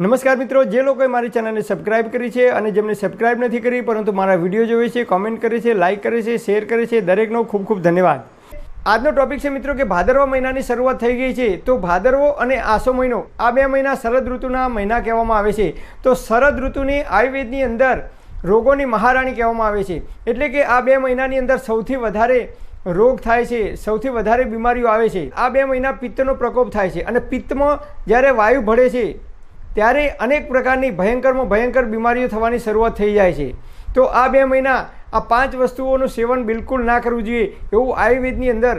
નમસ્કાર મિત્રો, જે લોકોએ મારી ચેનલને સબસ્ક્રાઇબ કરી છે અને જેમને સબસ્ક્રાઇબ નથી કરી, પરંતુ મારા વીડિયો જોવે છે કોમેન્ટ કરે છે લાઇક કરે છે શેર કરે છે, દરેકનો ખૂબ ખૂબ ધન્યવાદ. આજનો ટોપિક છે મિત્રો કે ભાદરવા મહિનાની શરૂઆત થઈ ગઈ છે. તો ભાદરવો અને આસો મહિનો, આ બે મહિના શરદ ઋતુના મહિના કહેવામાં આવે છે. તો શરદ ઋતુની આયુર્વેદની અંદર રોગોની મહારાણી કહેવામાં આવે છે. એટલે કે આ બે મહિનાની અંદર સૌથી વધારે રોગ થાય છે, સૌથી વધારે બીમારીઓ આવે છે. આ બે મહિના પિત્તનો પ્રકોપ થાય છે અને પિત્તમાં જ્યારે વાયુ ભળે છે ત્યારે અનેક પ્રકારની ભયંકરમાં ભયંકર બીમારીઓ થવાની શરૂઆત થઈ જાય છે. તો આ બે મહિના આ પાંચ વસ્તુઓનું સેવન બિલકુલ ના કરવું જોઈએ એવું આયુર્વેદની અંદર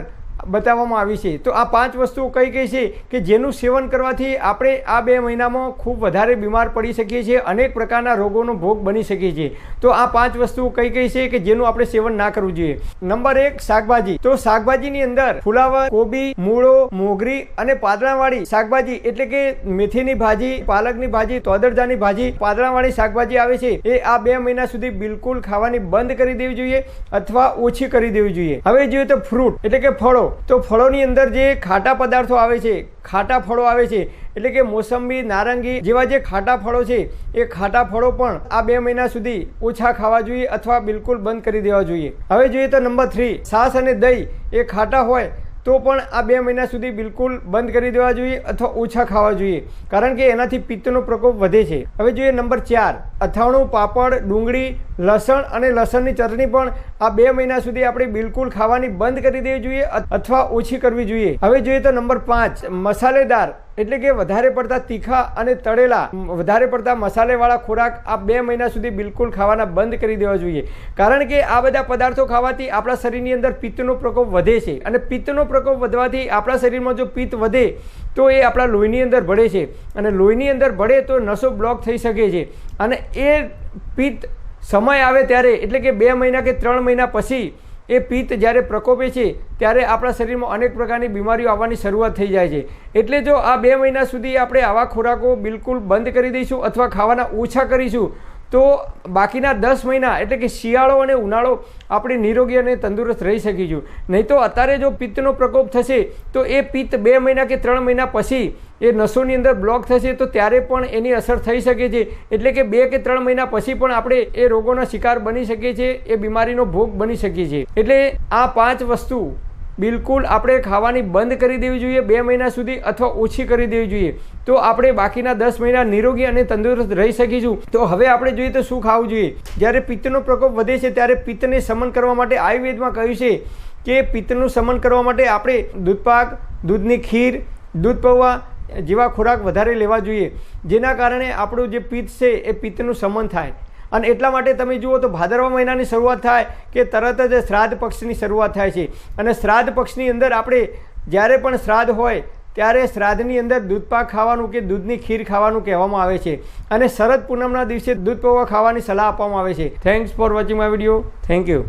બતાવવામાં આવી છે. તો આ પાંચ વસ્તુઓ કઈ કઈ છે કે જેનું સેવન કરવાથી આપણે આ બે મહિનામાં ખૂબ વધારે બીમાર પડી શકીએ છીએ, અનેક પ્રકારના રોગોનો ભોગ બની શકીએ છીએ. તો આ પાંચ વસ્તુઓ કઈ કઈ છે કે જેનું આપણે સેવન ના કરવું જોઈએ? નંબર એક, શાકભાજી. તો શાકભાજીની અંદર ફુલાવર, કોબી, મૂળો, મોગરી અને પાદળાવાળી શાકભાજી એટલે કે મેથીની ભાજી, પાલકની ભાજી તોદરજાની ભાજી પાદળાવાળી શાકભાજી આવે છે. એ આ બે મહિના સુધી બિલકુલ ખાવાની બંધ કરી દેવી જોઈએ અથવા ઓછી કરી દેવી જોઈએ. હવે જોઈએ તો ફ્રૂટ એટલે કે ફળો. તો ફળોની અંદર જે ખાટા પદાર્થો આવે છે, ખાટા ફળો આવે છે, એટલે કે મોસંબી, નારંગી જેવા જે ખાટા ફળો છે, એ ખાટા ફળો પણ આ બે મહિના સુધી ઓછા ખાવા જોઈએ અથવા બિલકુલ બંધ કરી દેવા જોઈએ. હવે જોઈએ તો નંબર થ્રી, છાશ અને દહીં એ ખાટા હોય તો પણ આ બે મહિના સુધી બિલકુલ બંધ કરી દેવા જોઈએ અથવા ઓછા ખાવા જોઈએ. કારણ કે એનાથી પિત્તનો પ્રકોપ વધે છે. હવે જોઈએ નંબર ચાર. અથાણું, પાપડ, ડુંગળી, લસણ અને લસણની ચટણી પણ આ બે મહિના સુધી આપણે બિલકુલ ખાવાની બંધ કરી દેવી જોઈએ અથવા ઓછી કરવી જોઈએ. હવે જોઈએ તો નંબર પાંચ. મસાલેદાર એટલે કે વધારે પડતા તીખા અને તળેલા, વધારે પડતા મસાલેવાળા ખોરાક આ બે મહિના સુધી બિલકુલ ખાવાના બંધ કરી દેવા જોઈએ. કારણ કે આ બધા પદાર્થો ખાવાથી આપણા શરીરની અંદર પિત્તનો પ્રકોપ વધે છે અને પિત્તનો પ્રકોપ વધવાથી આપણા શરીરમાં જો પિત્ત વધે, તો એ આપણા લોહીની અંદર ભળે છે. અને લોહીની અંદર ભળે તો નસો બ્લોક થઈ શકે છે. અને એ પિત્ત સમય આવે ત્યારે, એટલે કે બે મહિના કે ત્રણ મહિના પછી એ પિત્ત જ્યારે પ્રકોપે છે, ત્યારે આપણા શરીરમાં અનેક પ્રકારની બીમારીઓ આવવાની શરૂઆત થઈ જાય છે. એટલે જો આ બે મહિના સુધી આપણે આવા ખોરાકો બિલકુલ બંધ કરી દઈશું અથવા ખાવાના ઓછા કરીશું તો બાકીના દસ મહિના, એટલે કે શિયાળો અને ઉનાળો આપણે નિરોગી અને તંદુરસ્ત રહી શકીશું. નહીં તો અત્યારે જો પિત્તનો પ્રકોપ થશે, તો એ પિત્ત બે મહિના કે ત્રણ મહિના પછી એ નસોની અંદર બ્લોક થશે, તો ત્યારે પણ એની અસર થઈ શકે છે. એટલે કે બે કે ત્રણ મહિના પછી પણ આપણે એ રોગોના શિકાર બની શકીએ છીએ, એ બીમારીનો ભોગ બની શકીએ છીએ. એટલે આ પાંચ વસ્તુ બિલકુલ આપણે ખાવાની બંધ કરી દેવી જોઈએ બે મહિના સુધી અથવા ઓછી કરી દેવી જોઈએ. તો આપણે બાકીના દસ મહિના નિરોગી અને તંદુરસ્ત રહી શકીશું. તો હવે આપણે જોઈએ તો શું ખાવું જોઈએ. જ્યારે પિત્તનો પ્રકોપ વધે છે ત્યારે પિત્તને સમન કરવા માટે આયુર્વેદમાં કહ્યું છે કે પિત્તનું સમન કરવા માટે આપણે દૂધપાક, દૂધની ખીર, દૂધ પૌવા જેવા ખોરાક વધારે લેવા જોઈએ. જેના કારણે આપણું જે પિત્ત છે એ પિત્તનું સમન થાય. અને એટલા માટે તમે જુઓ તો ભાદરવા મહિનાની શરૂઆત થાય કે તરત જ શ્રાદ્ધ પક્ષની શરૂઆત થાય છે. અને શ્રાદ્ધ પક્ષની અંદર આપણે જ્યારે પણ શ્રાદ્ધ હોય, ત્યારે શ્રાદ્ધની અંદર દૂધપાક ખાવાનું કે દૂધની ખીર ખાવાનું કહેવામાં આવે છે. અને શરદ પૂનમના દિવસે દૂધ પૌવા ખાવાની સલાહ આપવામાં આવે છે. Thanks for watching my video thank you